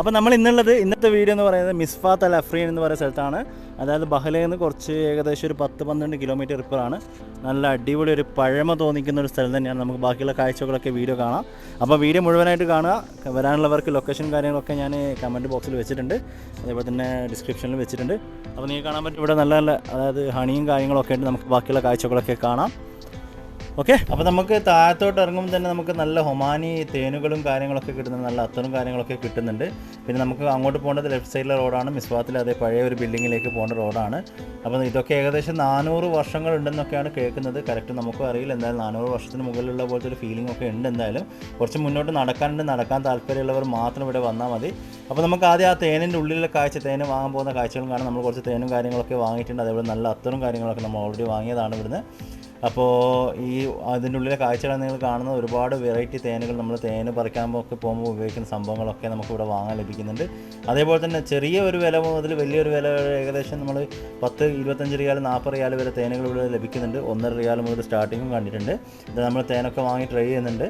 അപ്പോൾ നമ്മൾ ഇന്നുള്ളത് ഇന്നത്തെ വീഡിയോ എന്ന് പറയുന്നത് മിസ്ഫാത്ത് അൽ അഫ്രീൻ എന്ന് പറയുന്ന സ്ഥലത്താണ്. അതായത് ബഹലയിൽ നിന്ന് കുറച്ച് ഏകദേശം ഒരു പത്ത് പന്ത്രണ്ട് കിലോമീറ്റർ ഇപ്പോഴാണ് നല്ല അടിപൊളി ഒരു പഴമ തോന്നിക്കുന്ന ഒരു സ്ഥലം തന്നെയാണ്. നമുക്ക് ബാക്കിയുള്ള കാഴ്ചകളൊക്കെ വീഡിയോ കാണാം. അപ്പോൾ വീഡിയോ മുഴുവനായിട്ട് കാണുക. വരാനുള്ളവർക്ക് ലൊക്കേഷൻ കാര്യങ്ങളൊക്കെ ഞാൻ കമന്റ് ബോക്സിൽ വെച്ചിട്ടുണ്ട്. അതേപോലെ തന്നെ ഡിസ്ക്രിപ്ഷനിൽ വെച്ചിട്ടുണ്ട്. അപ്പോൾ നിങ്ങൾക്ക് കാണാൻ പറ്റും. ഇവിടെ നല്ല നല്ല അതായത് ഹണിയും കാര്യങ്ങളൊക്കെ ഉണ്ട്. നമുക്ക് ബാക്കിയുള്ള കാഴ്ചകളൊക്കെ കാണാം. ഓക്കെ? അപ്പോൾ നമുക്ക് താഴത്തോട്ട് ഇറങ്ങുമ്പോൾ തന്നെ നമുക്ക് നല്ല ഹൊമാനി തേനുകളും കാര്യങ്ങളൊക്കെ കിട്ടുന്നുണ്ട്. നല്ല അത്തറും കാര്യങ്ങളൊക്കെ കിട്ടുന്നുണ്ട്. പിന്നെ നമുക്ക് അങ്ങോട്ട് പോകേണ്ടത് ലെഫ്റ്റ് സൈഡിലെ റോഡാണ് മിസ്വാത്തിൽ അതേ പഴയ ഒരു ബിൽഡിങ്ങിലേക്ക് പോകേണ്ട റോഡാണ് അപ്പോൾ ഇതൊക്കെ ഏകദേശം നാനൂറ് വർഷങ്ങൾ ഉണ്ടെന്നൊക്കെയാണ് കേൾക്കുന്നത്. കറക്റ്റ് നമുക്കും അറിയില്ല. എന്തായാലും നാനൂറ് വർഷത്തിന് മുകളിലുള്ള പോലത്തെ ഒരു ഫീലിംഗ് ഒക്കെ ഉണ്ട് എന്തായാലും. കുറച്ച് മുന്നോട്ട് നടക്കാനുണ്ട്. നടക്കാൻ താല്പര്യമുള്ളവർ മാത്രം ഇവിടെ വന്നാൽ മതി. അപ്പോൾ നമുക്ക് ആദ്യം ആ തേനിന്റെ ഉള്ളിലുള്ള കാഴ്ച തേന് വാങ്ങാൻ പോകുന്ന കാഴ്ചകളും കാണാം. നമ്മൾ കുറച്ച് തേനും കാര്യങ്ങളൊക്കെ വാങ്ങിയിട്ടുണ്ട്. അതേപോലെ നല്ല അത്തറും കാര്യങ്ങളൊക്കെ നമ്മൾ ഓൾറെഡി വാങ്ങിയതാണ് ഇവിടുന്ന്. അപ്പോൾ ഈ അതിന്റെ ഉള്ളിലെ കാഴ്ചകൾ നിങ്ങൾ കാണുന്ന ഒരുപാട് വെറൈറ്റി തേനുകൾ നമ്മൾ തേന് പറിക്കാൻ ഒക്കെ പോകുമ്പോൾ ഉപയോഗിക്കുന്ന സംഭവങ്ങളൊക്കെ നമുക്ക് ഇവിടെ വാങ്ങാൻ ലഭിക്കുന്നുണ്ട്. അതേപോലെ തന്നെ ചെറിയ ഒരു വില മുതൽ വലിയൊരു വില ഏകദേശം നമ്മൾ പത്ത് ഇരുപത്തഞ്ച് റിയാൽ നാൽപ്പത് റിയാൽ വരെ തേനുകൾ ഇവിടെ ലഭിക്കുന്നുണ്ട്. ഒന്നര റിയാൽ മുതൽ സ്റ്റാർട്ടിങ്ങും കണ്ടിട്ടുണ്ട്. ഇത് നമ്മൾ തേനൊക്കെ വാങ്ങി ട്രൈ ചെയ്യുന്നുണ്ട്.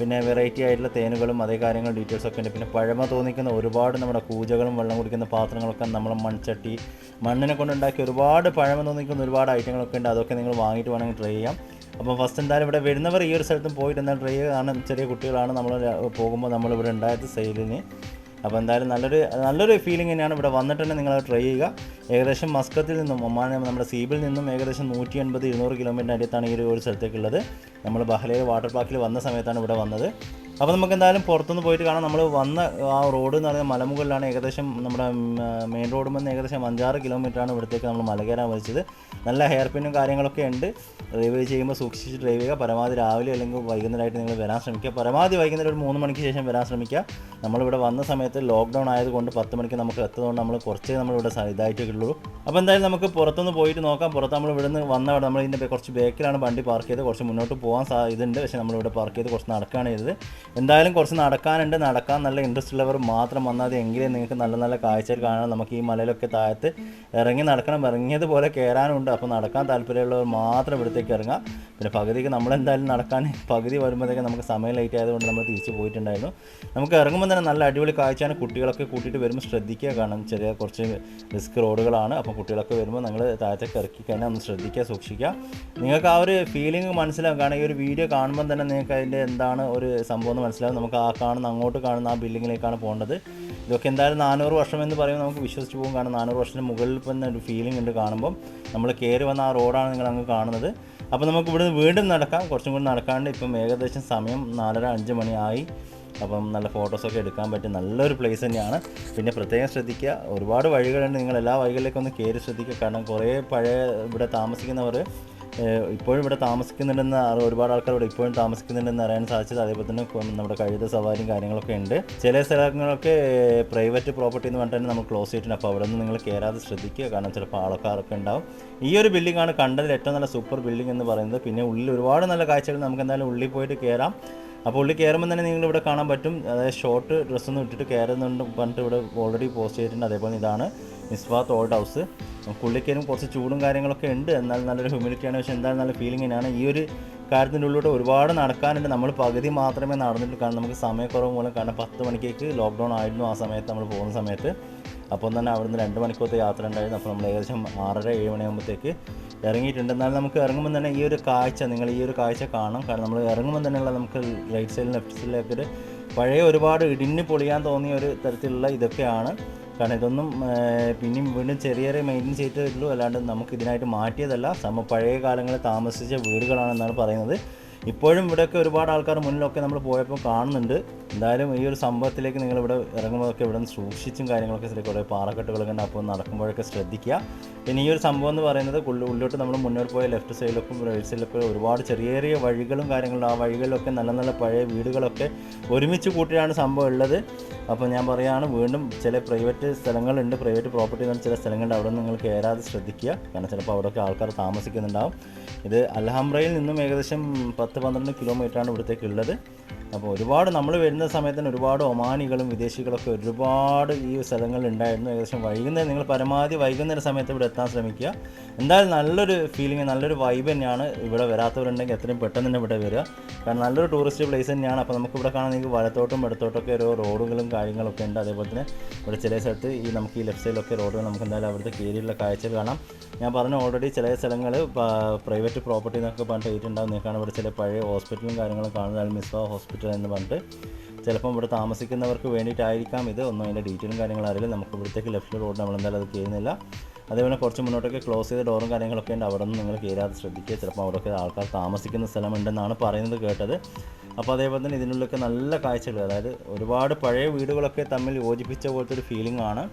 പിന്നെ വെറൈറ്റി ആയിട്ടുള്ള തേനുകളും അതേ കാര്യങ്ങൾ ഡീറ്റെയിൽസ് ഒക്കെ ഉണ്ട്. പിന്നെ പഴമ തോന്നിക്കുന്ന ഒരുപാട് നമ്മുടെ കൂജകളും വെള്ളം കുടിക്കുന്ന പാത്രങ്ങളൊക്കെ നമ്മളെ മൺചട്ടി മണ്ണിനെ കൊണ്ടുണ്ടാക്കി ഒരുപാട് പഴമ തോന്നിക്കുന്ന ഒരുപാട് ഐറ്റങ്ങളൊക്കെ ഉണ്ട്. അതൊക്കെ നിങ്ങൾ വാങ്ങിയിട്ട് വേണമെങ്കിൽ ട്രൈ ചെയ്യാം. അപ്പോൾ ഫസ്റ്റ് എന്തായാലും ഇവിടെ വരുന്നവർ ഈ ഒരു സ്ഥലത്തും പോയിട്ട് എന്തായാലും ട്രൈ ചെയ്യുക കാരണം ചെറിയ കുട്ടികളാണ് നമ്മൾ പോകുമ്പോൾ നമ്മളിവിടെ ഉണ്ടായത് സെയിലിന് അപ്പോൾ എന്തായാലും നല്ലൊരു നല്ലൊരു ഫീലിംഗ് തന്നെയാണ് ഇവിടെ വന്നിട്ട് തന്നെ നിങ്ങൾ ട്രൈ ചെയ്യുക. ഏകദേശം മസ്കത്തിൽ നിന്നും ഒമാൻ നമ്മുടെ സീബിൽ നിന്നും ഏകദേശം നൂറ്റി എൺപത് ഇരുന്നൂറ് കിലോമീറ്റർ അടുത്താണ് ഈ ഒരു സ്ഥലത്തേക്കുള്ളത് നമ്മൾ ബഹ്ലയിൽ വാട്ടർ പാർക്കിൽ വന്ന സമയത്താണ് ഇവിടെ വന്നത്. അപ്പോൾ നമുക്ക് എന്തായാലും പുറത്തുനിന്ന് പോയിട്ട് കാണാം. നമ്മൾ വന്ന ആ റോഡ് എന്ന് പറയുന്നത് മലമുകളിലാണ്. ഏകദേശം നമ്മുടെ മെയിൻ റോഡ് നിന്ന് ഏകദേശം അഞ്ചാറ് കിലോമീറ്ററാണ് ഇവിടത്തേക്ക് നമ്മൾ മല കയറാൻ വലിച്ചത് നല്ല ഹെയർ പിന്നും കാര്യങ്ങളൊക്കെ ഉണ്ട്. ഡ്രൈവ് ചെയ്യുമ്പോൾ സൂക്ഷിച്ച് ഡ്രൈവ് ചെയ്യുക. പരമാവധി രാവിലെ അല്ലെങ്കിൽ വൈകുന്നേരമായിട്ട് നിങ്ങൾ വരാൻ ശ്രമിക്കുക. പരമാവധി വൈകുന്നേരം ഒരു മൂന്ന് മണിക്ക് ശേഷം വരാൻ ശ്രമിക്കുക. നമ്മളിവിടെ വന്ന സമയത്ത് ലോക്ക്ഡൗൺ ആയതുകൊണ്ട് പത്ത് മണിക്ക് നമുക്ക് എത്തുന്നതുകൊണ്ട് നമ്മൾ കുറച്ചേ നമ്മളിവിടെ ഇതായിട്ടുള്ളൂ അപ്പോൾ എന്തായാലും നമുക്ക് പുറത്തുനിന്ന് പോയിട്ട് നോക്കാം. പുറത്ത് നമ്മൾ ഇവിടെ നിന്ന് വന്ന അവിടെ നമ്മൾ ഇതിന്റെ കുറച്ച് ബാക്കിലാണ് വണ്ടി പാർക്ക് ചെയ്ത് കുറച്ച് മുന്നോട്ട് പോകാൻ ഇതുണ്ട്. പക്ഷേ നമ്മളിവിടെ പാർക്ക് ചെയ്ത് കുറച്ച് നടക്കുകയാണ് ചെയ്തത്. എന്തായാലും കുറച്ച് നടക്കാനുണ്ട്. നടക്കാൻ നല്ല ഇൻട്രസ്റ്റ് ഉള്ളവർ മാത്രം വന്നാൽ മതി. എങ്കിലേ നിങ്ങൾക്ക് നല്ല നല്ല കാഴ്ചകൾ കാണാൻ നമുക്ക് ഈ മലയിലൊക്കെ താഴത്ത് ഇറങ്ങി നടക്കണം. ഇറങ്ങിയതുപോലെ കയറാനുണ്ട്. അപ്പോൾ നടക്കാൻ താല്പര്യമുള്ളവർ മാത്രം ഇവിടത്തേക്ക് ഇറങ്ങാം പിന്നെ പകുതിക്ക് നമ്മളെന്തായാലും നടക്കാൻ പകുതി വരുമ്പോഴത്തേക്ക് നമുക്ക് സമയം ലേറ്റ് ആയതുകൊണ്ട് നമ്മൾ തിരിച്ച് പോയിട്ടുണ്ടായിരുന്നു. നമുക്ക് ഇറങ്ങുമ്പോൾ തന്നെ നല്ല അടിപൊളി കാഴ്ചയാണ്. കുട്ടികളൊക്കെ കൂട്ടിയിട്ട് വരുമ്പോൾ ശ്രദ്ധിക്കുക കാരണം ചെറിയ കുറച്ച് റിസ്ക് റോഡുകളാണ് അപ്പോൾ കുട്ടികളൊക്കെ വരുമ്പോൾ നിങ്ങൾ താഴത്തേക്ക് ഇറക്കി കഴിഞ്ഞാൽ ഒന്ന് ശ്രദ്ധിക്കുക സൂക്ഷിക്കുക. നിങ്ങൾക്ക് ആ ഒരു ഫീലിംഗ് മനസ്സിലാക്കുകയാണെങ്കിൽ ഈ ഒരു വീഡിയോ കാണുമ്പോൾ തന്നെ നിങ്ങൾക്ക് അതിന്റെ എന്താണ് ഒരു സംഭവം എന്ന് മനസ്സിലാവും. നമുക്ക് ആ കാണുന്ന അങ്ങോട്ട് കാണുന്ന ആ ബിൽഡിങ്ങിലേക്കാണ് പോകേണ്ടത്. ഇതൊക്കെ എന്തായാലും നാനൂറ് വർഷം എന്ന് പറയുമ്പോൾ നമുക്ക് വിശ്വസിച്ച് പോകും. കാരണം നാനൂറ് വർഷത്തിന് മുകളിൽ തന്നെ ഒരു ഫീലിംഗ് ഉണ്ട് കാണുമ്പോൾ നമ്മൾ കയറി വന്ന ആ റോഡാണ് നിങ്ങൾ അങ്ങ് കാണുന്നത്. അപ്പോൾ നമുക്ക് ഇവിടുന്ന് വീണ്ടും നടക്കാം. കുറച്ചും കൂടി നടക്കാണ്ട് ഇപ്പം ഏകദേശം സമയം നാലര അഞ്ച് മണിയായി. അപ്പം നല്ല ഫോട്ടോസൊക്കെ എടുക്കാൻ പറ്റും നല്ലൊരു പ്ലേസ് തന്നെയാണ്. പിന്നെ പ്രത്യേകം ശ്രദ്ധിക്കുക ഒരുപാട് വഴികളുണ്ട്. നിങ്ങൾ എല്ലാ വഴികളിലേക്കൊന്ന് കയറി ശ്രദ്ധിക്കുക. കാരണം കുറേ പഴയ ഇവിടെ താമസിക്കുന്നവർ ഇപ്പോഴും ഇവിടെ താമസിക്കുന്നുണ്ടെന്ന് ഒരുപാട് ആൾക്കാർ ഇവിടെ ഇപ്പോഴും താമസിക്കുന്നുണ്ടെന്ന് അറിയാൻ സാധിച്ചത് അതേപോലെ തന്നെ നമ്മുടെ കഴുത സവാരിയും കാര്യങ്ങളൊക്കെ ഉണ്ട്. ചില സ്ഥലങ്ങളൊക്കെ പ്രൈവറ്റ് പ്രോപ്പർട്ടി എന്ന് പറഞ്ഞിട്ട് തന്നെ നമ്മൾ ക്ലോസ് ചെയ്തിട്ടുണ്ട്. അപ്പോൾ അവിടെ നിന്ന് നിങ്ങൾ കയറാതെ ശ്രദ്ധിക്കുക. കാരണം ചിലപ്പോൾ ആൾക്കാരൊക്കെ ഉണ്ടാവും. ഈ ഒരു ബിൽഡിംഗ് ആണ് കണ്ടതിൽ ഏറ്റവും നല്ല സൂപ്പർ ബിൽഡിംഗ് എന്ന് പറയുന്നത്. പിന്നെ ഉള്ളിൽ ഒരുപാട് നല്ല കാഴ്ചകൾ നമുക്ക് എന്തായാലും ഉള്ളിൽ പോയിട്ട് കയറാം. അപ്പോൾ ഉള്ളിൽ കയറുമ്പോൾ തന്നെ നിങ്ങൾ ഇവിടെ കാണാൻ പറ്റും. അതായത് ഷോർട്ട് ഡ്രസ്സൊന്നും ഇട്ടിട്ട് കയറുന്നുണ്ട് പറഞ്ഞിട്ട് ഇവിടെ ഓൾറെഡി പോസ്റ്റ് ചെയ്തിട്ടുണ്ട്. അതേപോലെ ഇതാണ് മിസ്വാത്ത് ഓൾഡ് ഹൗസ് ഉള്ളിൽ കുറച്ച് ചൂടും കാര്യങ്ങളൊക്കെ ഉണ്ട്. എന്നാൽ നല്ലൊരു ഹ്യൂമിഡിറ്റിയാണ് പക്ഷേ എന്തായാലും നല്ല ഫീലിംഗ് തന്നെയാണ് ഈ ഒരു കാര്യത്തിന്റെ ഉള്ളിലോട്ട് ഒരുപാട് നടക്കാനുണ്ട്. നമ്മൾ പകുതി മാത്രമേ നടന്നിട്ടുള്ളൂ. കാരണം നമുക്ക് സമയക്കുറവ് മൂലം കാരണം പത്ത് മണിക്കേക്ക് ലോക്ക്ഡൗൺ ആയിരുന്നു ആ സമയത്ത് നമ്മൾ പോകുന്ന സമയത്ത്. അപ്പം തന്നെ അവിടുന്ന് രണ്ട് മണിക്കൂറത്തെ യാത്ര ഉണ്ടായിരുന്നു. അപ്പോൾ നമ്മൾ ഏകദേശം ആറര ഏഴ് മണിയാകുമ്പോഴത്തേക്ക് ഇറങ്ങിയിട്ടുണ്ട്. എന്നാലും നമുക്ക് ഇറങ്ങുമ്പോൾ തന്നെ ഈ ഒരു കാഴ്ച നിങ്ങൾ ഈ ഒരു കാഴ്ച കാണാം കാരണം നമ്മൾ ഇറങ്ങുമ്പോൾ തന്നെയുള്ള നമുക്ക് റൈറ്റ് സൈഡിൽ ലെഫ്റ്റ് സൈഡിലേക്കൊരു പഴയ ഒരുപാട് ഇടിഞ്ഞ് പൊളിയാൻ തോന്നിയ ഒരു തരത്തിലുള്ള ഇതൊക്കെയാണ്. കാരണം ഇതൊന്നും പിന്നെയും വീണ്ടും ചെറിയ ചെറിയ മെയിന്റെയിൻസ് ചെയ്തേ ഉള്ളൂ. അല്ലാണ്ട് നമുക്ക് ഇതിനായിട്ട് മാറ്റിയതല്ല. സമ പഴയ കാലങ്ങളിൽ താമസിച്ച വീടുകളാണെന്നാണ് പറയുന്നത്. ഇപ്പോഴും ഇവിടെയൊക്കെ ഒരുപാട് ആൾക്കാർ മുന്നിലൊക്കെ നമ്മൾ പോയപ്പോൾ കാണുന്നുണ്ട്. എന്തായാലും ഈ ഒരു സംഭവത്തിലേക്ക് നിങ്ങൾ ഇവിടെ ഇറങ്ങുമ്പോഴൊക്കെ ഇവിടെ നിന്ന് സൂക്ഷിച്ചും കാര്യങ്ങളൊക്കെ ശരി കുറേ പാറക്കെട്ടുകളൊക്കെ ഉണ്ട് അപ്പോൾ നടക്കുമ്പോഴൊക്കെ ശ്രദ്ധിക്കുക. പിന്നെ ഈ ഒരു സംഭവം എന്ന് പറയുന്നത് ഉള്ളി ഉള്ളിലോട്ട് നമ്മൾ മുന്നോട്ട് പോയ ലെഫ്റ്റ് സൈഡിലൊക്കെ റൈറ്റ് സൈഡിലൊക്കെ ഒരുപാട് ചെറിയ ചെറിയ വഴികളും കാര്യങ്ങളും ആ വഴികളിലൊക്കെ നല്ല നല്ല പഴയ വീടുകളൊക്കെ ഒരുമിച്ച് കൂട്ടിയാണ് സംഭവം ഉള്ളത്. അപ്പോൾ ഞാൻ പറയുകയാണ് വീണ്ടും ചില പ്രൈവറ്റ് സ്ഥലങ്ങളുണ്ട് പ്രൈവറ്റ് പ്രോപ്പർട്ടി എന്ന് ചില സ്ഥലങ്ങളുണ്ട്. അവിടെ നിങ്ങൾ കയറാതെ ശ്രദ്ധിക്കുക. കാരണം ചിലപ്പോൾ അവിടെയൊക്കെ ആൾക്കാർ താമസിക്കുന്നുണ്ടാവും. ഇത് അൽഹംറയിൽ നിന്നും ഏകദേശം പത്ത് പന്ത്രണ്ട് കിലോമീറ്ററാണ് ഇവിടത്തേക്ക് ഉള്ളത്. അപ്പോൾ ഒരുപാട് നമ്മൾ വരുന്ന സമയത്തിന് ഒരുപാട് ഒമാനികളും വിദേശികളൊക്കെ ഒരുപാട് ഈ സ്ഥലങ്ങളിൽ ഉണ്ടായിരുന്നു. ഏകദേശം വൈകുന്നേരം നിങ്ങൾ പരമാവധി വൈകുന്നേരം സമയത്ത് ഇവിടെ എത്താൻ ശ്രമിക്കുക. എന്തായാലും നല്ലൊരു ഫീലിംഗ് നല്ലൊരു വൈബ് തന്നെയാണ് ഇവിടെ വരാത്തവരുണ്ടെങ്കിൽ എത്രയും പെട്ടെന്ന് തന്നെ ഇവിടെ വരിക. കാരണം നല്ലൊരു ടൂറിസ്റ്റ് പ്ലേസ് തന്നെയാണ്. അപ്പോൾ നമുക്ക് ഇവിടെ കാണാൻ നിങ്ങൾക്ക് വലത്തോട്ടും ഇടത്തോട്ടൊക്കെ ഓരോ റോഡുകളും കാര്യങ്ങളൊക്കെ ഉണ്ട്. അതേപോലെ തന്നെ ഇവിടെ ചില സ്ഥലത്ത് ഈ നമുക്ക് ഈ ലെഫ്റ്റ് സൈഡിലൊക്കെ റോഡുകൾ നമുക്ക് എന്തായാലും അവിടുത്തെ കീഴിലുള്ള കാഴ്ച കാണാം. ഞാൻ പറഞ്ഞു ഓൾറെഡി ചില സ്ഥലങ്ങൾ പ്രൈവറ്റ് പ്രോപ്പർട്ടി എന്നൊക്കെ പറഞ്ഞിട്ട് ഏറ്റുണ്ടാകും നിങ്ങൾക്കാണ് ഇവിടെ ചില പഴയ ഹോസ്പിറ്റലും കാര്യങ്ങളും കാണുന്നത്. മിസ്വ ഹോസ്പിറ്റൽ എന്ന് പറഞ്ഞിട്ട് ചിലപ്പോൾ ഇവിടെ താമസിക്കുന്നവർക്ക് വേണ്ടിയിട്ടായിരിക്കാം ഇത്. ഒന്നും അതിന്റെ ഡീറ്റെയിലും കാര്യങ്ങളും അറിയില്ല. നമുക്ക് ഇവിടത്തേക്ക് ലെഫ്റ്റ് റോഡ് നമ്മൾ എന്തായാലും അത് ചെയ്യുന്നില്ല. അതേപോലെ കുറച്ച് മുന്നോട്ടൊക്കെ ക്ലോസ് ചെയ്ത ഡോറും കാര്യങ്ങളൊക്കെ ഉണ്ട്. അവിടെ നിന്ന് നിങ്ങൾ കയറാതെ ശ്രദ്ധിക്കുക. ചിലപ്പോൾ അവിടെയൊക്കെ ആൾക്കാർ താമസിക്കുന്ന സ്ഥലമുണ്ടെന്നാണ് പറയുന്നത് കേട്ടത്. അപ്പോൾ അതേപോലെ തന്നെ ഇതിനുള്ളിലൊക്കെ നല്ല കാഴ്ചകൾ. അതായത് ഒരുപാട് പഴയ വീടുകളൊക്കെ തമ്മിൽ യോജിപ്പിച്ച പോലത്തെ ഒരു ഫീലിംഗ് ആണ്.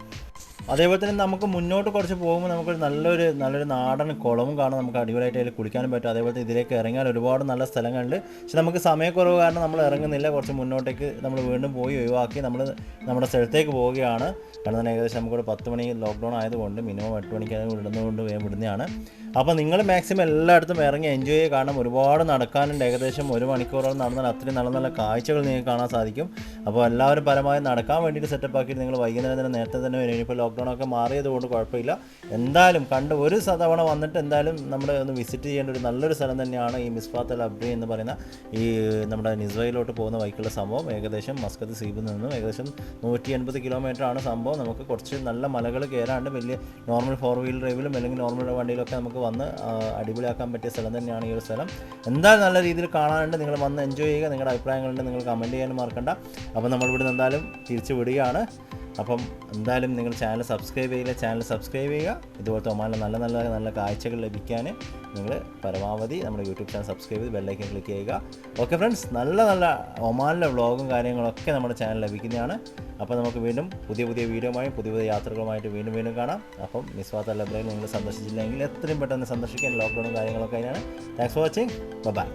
അതേപോലെ തന്നെ നമുക്ക് മുന്നോട്ട് കുറച്ച് പോകുമ്പോൾ നമുക്ക് നല്ലൊരു നല്ലൊരു നാടൻ കുളവും കാണാം. നമുക്ക് അടിപൊളിയായിട്ട് അതിൽ കുളിക്കാനും പറ്റും. അതേപോലെ തന്നെ ഇതിലേക്ക് ഇറങ്ങാൻ ഒരുപാട് നല്ല സ്ഥലങ്ങളുണ്ട്. പക്ഷെ നമുക്ക് സമയക്കുറവ് കാരണം നമ്മൾ ഇറങ്ങുന്നില്ല. കുറച്ച് മുന്നോട്ടേക്ക് നമ്മൾ വീണ്ടും പോയി ഒഴിവാക്കി നമ്മൾ നമ്മുടെ സ്ഥലത്തേക്ക് പോവുകയാണ്. കാരണം തന്നെ ഏകദേശം നമുക്കൊരു പത്ത് മണി ലോക്ക്ഡൗൺ ആയതുകൊണ്ട് മിനിമം എട്ട് മണിക്ക് വിടുന്നതുകൊണ്ട് വേഗം വിടുന്നതാണ്. അപ്പോൾ നിങ്ങൾ മാക്സിമം എല്ലായിടത്തും ഇറങ്ങി എൻജോയ് ചെയ്യുക കാരണം ഒരുപാട് നടക്കാനുണ്ട്. ഏകദേശം ഒരു മണിക്കൂറോളം നടന്നാൽ അത്രയും നല്ല നല്ല കാഴ്ചകൾ നിങ്ങൾക്ക് കാണാൻ സാധിക്കും. അപ്പോൾ എല്ലാവരും പരമാവധി നടക്കാൻ വേണ്ടിയിട്ട് സെറ്റപ്പ് ആക്കിയിട്ട് നിങ്ങൾ വൈകുന്നേരം തന്നെ നേരത്തെ തന്നെ ഇപ്പോൾ ലോക്ക്ഡൗൺ ഒക്കെ മാറിയത് കൊണ്ട് കുഴപ്പമില്ല. എന്തായാലും കണ്ട് ഒരു തവണ വന്നിട്ട് എന്തായാലും നമ്മുടെ ഒന്ന് വിസിറ്റ് ചെയ്യേണ്ട ഒരു നല്ലൊരു സ്ഥലം തന്നെയാണ് ഈ മിസ്ഫാത്ത് അൽ അബ്രി എന്ന് പറയുന്ന ഈ നമ്മുടെ നിസ്വയിലോട്ട് പോകുന്ന വൈക്കുള്ള സംഭവം. ഏകദേശം മസ്കത്ത് സീബിൽ നിന്നും ഏകദേശം നൂറ്റി എൺപത് കിലോമീറ്റർ ആണ് സംഭവം. നമുക്ക് കുറച്ച് നല്ല മലകൾ കയറാണ്ട് വലിയ നോർമൽ ഫോർ വീൽ ഡ്രൈവിലും അല്ലെങ്കിൽ നോർമൽ വണ്ടിയിലൊക്കെ നമുക്ക് വന്ന് അടിപൊളിയാക്കാൻ പറ്റിയ സ്ഥലം തന്നെയാണ് ഈ ഒരു സ്ഥലം. എന്തായാലും നല്ല രീതിയിൽ കാണാനുണ്ട്. നിങ്ങൾ വന്ന് എൻജോയ് ചെയ്യുക. നിങ്ങളുടെ അഭിപ്രായങ്ങളുണ്ട്. നിങ്ങൾ കമന്റ് ചെയ്യാനും മറക്കണ്ട. അപ്പോൾ നമ്മൾ ഇവിടെ എന്തായാലും തിരിച്ചു വിടുകയാണ്. അപ്പം എന്തായാലും നിങ്ങൾ ചാനൽ സബ്സ്ക്രൈബ് ചെയ്യില്ല ചാനൽ സബ്സ്ക്രൈബ് ചെയ്യുക. ഇതുപോലത്തെ ഒമാനിലെ നല്ല നല്ല നല്ല കാഴ്ചകൾ ലഭിക്കാൻ നിങ്ങൾ പരമാവധി നമ്മുടെ യൂട്യൂബ് ചാനൽ സബ്സ്ക്രൈബ് ചെയ്ത് ബെല്ലൈക്കൻ ക്ലിക്ക് ചെയ്യുക. ഓക്കെ ഫ്രണ്ട്സ് നല്ല നല്ല ഒമാനിലെ വ്ളോഗും കാര്യങ്ങളൊക്കെ നമ്മുടെ ചാനൽ ലഭിക്കുന്നതാണ്. അപ്പോൾ നമുക്ക് വീണ്ടും പുതിയ പുതിയ വീഡിയോമായും പുതിയ പുതിയ യാത്രകളുമായിട്ട് വീണ്ടും വീണ്ടും കാണാം. അപ്പം മിസ്വാത്ത ലൈബ്രറി നിങ്ങൾ സന്ദർശിച്ചില്ലെങ്കിൽ എത്രയും പെട്ടെന്ന് സന്ദർശിക്കാൻ ലോക്ക്ഡൗണും കാര്യങ്ങളൊക്കെ അതിനാണ് താങ്ക്സ് ഫോർ വാച്ചിങ് ബൈ